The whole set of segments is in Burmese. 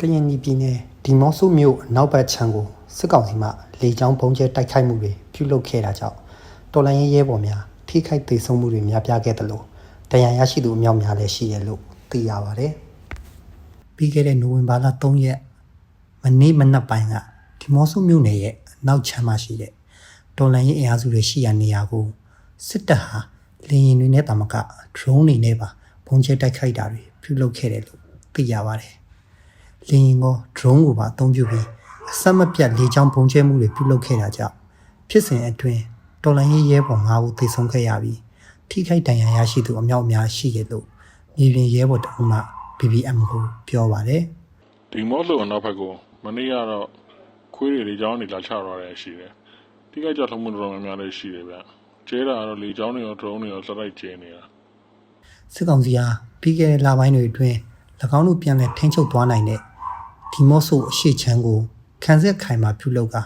ကရင်ပြည်နယ်ဒီမော့ဆိုမြို့အနောက်ဘက်ခြမ်းကိုစစ်ကောင်စီမှလေကြောင်းပုံကျဲတိုက်ခိုက်မှုတွေပြုလုပ်ခဲ့တာကြောင့်တော်လိုင်းရဲရဲဘော်များထိခိုက်ဒေဆုံးမှုတွေများပြားခဲ့တယ်လို့တရားရရှိသူအမြောက်များလည်းရှိရလို့သိရပါတယ်။ပြီးခဲ့တဲ့နိုဝင်ဘာလ3ရက်မနေ့မနက်ပိုင်းကဒီမော့ဆိုမြို့နယ်ရဲ့အနောက်ခြမ်းမှာရှိတဲ့တော်လိုင်းရဲအင်အားစုတွေရှိရာနေရာကိုစစ်တပ်ဟာလေရင်တွေနဲ့တာမက drone တွေနဲ့ပါပုံကျဲတိုက်ခိုက်တာတွေပြုလုပ်ခဲ့တယ်လို့သိရပါတယ်။ လင်းရင်ကော drone ကိုပါအသုံးပြုပြီးအဆက်မပြတ်လေကြောင်းပုံကျဲမှုတွေပြုလုပ်ခဲ့တာကြောင့်ဖြစ်စဉ်အတွင်းတော်လိုင်းရေးရဲဘော်၅ဦးသေဆုံးခဲ့ရပြီးထိခိုက်ဒဏ်ရာရရှိသူအများအများရှိခဲ့လို့မြေပြင်ရဲဘော်တအုပ်မှ BBM ကိုပြောပါတယ်ဒီမော့လို့အနောက်ဘက်ကိုမနေ့ကတော့ခွေးတွေလေကြောင်းတွေလာချသွားတယ်ရှိတယ်။တိကျကြထုံးမှုတော်တော်များများလည်းရှိတယ်ဗျ။ကျဲတာကတော့လေကြောင်းတွေရော drone တွေရောစလိုက်ကျဲနေတာစစ်ကောင်စီဟာပြီးခဲ့တဲ့လပိုင်းတွေအတွင်း၎ င်းတို့ပြန်လည်ထိန်းချုပ်သွားနိုင်တဲ့ဒီမော့ဆိုအရှိချမ်းကိုခန်းဆက်ခိုင်မှာပြုလုပ်က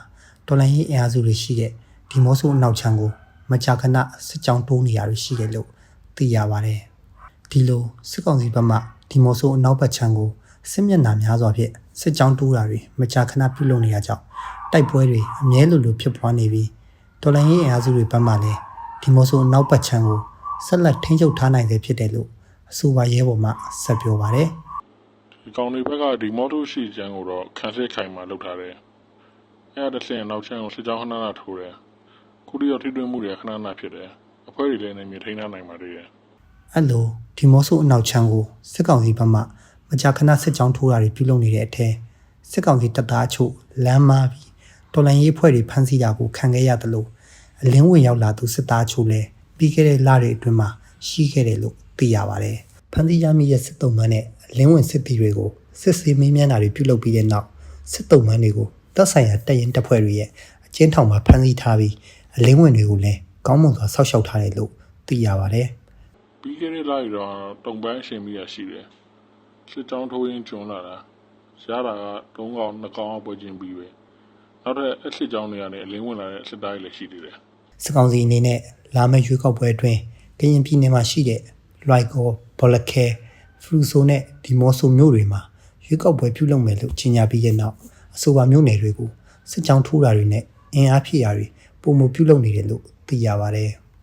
တော်လိုင်းရေးအင်အားစုတွေရှိတဲ့ဒီမော့ဆိုအနောက်ချမ်းကိုမကြာခဏစစ်ကြောင်းတိုးနေရတွေရှိတယ်လို့သိရပါတယ်။ဒီလိုစစ်ကောင်စီဘက်မှဒီမော့ဆိုအနောက်ဘက်ချမ်းကိုစစ်မျက်နှာများစွာဖြင့်စစ်ကြောင်းတိုးတာတွေမကြာခဏပြုလုပ်နေရကြောင်းတိုက်ပွဲတွေအမြဲလိုလိုဖြစ်ပွားနေပြီးတော်လိုင်းရေးအင်အားစုတွေဘက်မှလည်းဒီမော့ဆိုအနောက်ဘက်ချမ်းကိုဆက်လက်ထိန်းချုပ်ထားနိုင်စေဖြစ်တယ်လို့ အဆိုပါရဲဘော်မှဆက်ပြောပါတယ်။။ဒီကောင်တွေဘက်ကဒီမော့လို့ရှိချမ်းကိုတော့ခန်းစစ်ခိုင်မှာလုပ်ထားတယ်။အဲ့ဒါတစ်ဆင့်နောက်ချမ်းကိုစစ်ကြောင်းခဏခဏထိုးတယ်။ခုတည်းရောထိတွေ့မှုတွေခဏခဏဖြစ်တယ်။အဖွဲတွေလည်းနေမြေထိန်းထားနိုင်ပါသေးတယ်။အဲ့လိုဒီမော့ဆိုအနောက်ချမ်းကိုစစ်ကောင်စီဘက်မှမကြာခဏစစ်ကြောင်းထိုးတာတွေပြုလုပ်နေတဲ့အထက်စစ်ကောင်စီတပ်သားအချို့လမ်းမားပြီးတော်လိုင်းရေးဖွဲ့တွေဖမ်းဆီးတာကိုခံခဲ့ရတယ်လို့အလင်းဝင်ရောက်လာသူစစ်သားအချို့လည်းပြီးခဲ့တဲ့လတွေအတွင်းမှာရှိခဲ့တယ်လို့ သိရပါတယ်။ဖမ်းဆီးရမိတဲ့စစ်တုံးမန်းနဲ့အလင်းဝင်စစ်သည်တွေကိုစစ်ဆေးမေးမြန်းတာတွေပြုလုပ်ပြီးတဲ့နောက်စစ်တုံးမန်းတွေကိုတပ်ဆိုင်ရာတပ်ရင်တပ်ဖွဲ့တွေရဲ့အကျဉ်းထောင်မှာဖမ်းဆီးထားပြီးအလင်းဝင်တွေကိုလည်းကောင်းမွန်စွာဆောက်ရှောက်ထားတယ်လို့သိရပါတယ်။ပြီးခဲ့တဲ့လတွေတော့တုံပန်းအရှင်မိရရှိတယ်။စစ်ကြောင်းထိုးရင်းကျွန်းလာတာရတာက၃កောင်၂កောင်အပွဲချင်းပြီးပဲ။နောက်ထပ်အစစ်ကြောင်းတွေကလည်းအလင်းဝင်လာတဲ့စစ်သားတွေလည်းရှိသေးတယ်။စစ်ကောင်စီအနေနဲ့လာမယ့်ရွေးကောက်ပွဲအတွင်းကရင်ပြည်နယ်မှာရှိတဲ့ လွိုက်ကောဘော်လခဲဖရူဆိုနဲ့ဒီမော့ဆိုမြို့တွေမှာရွေးကောက်ပွဲပြုလုပ်မယ်လို့ကြေညာပြီးတဲ့နောက်အဆိုပါမြို့နယ်တွေကိုစစ်ကြောင်းထိုးတာတွေနဲ့အင်အားဖြည့်တာတွေပုံမပြုလုပ်နေတယ်လို့သိရပါတယ်။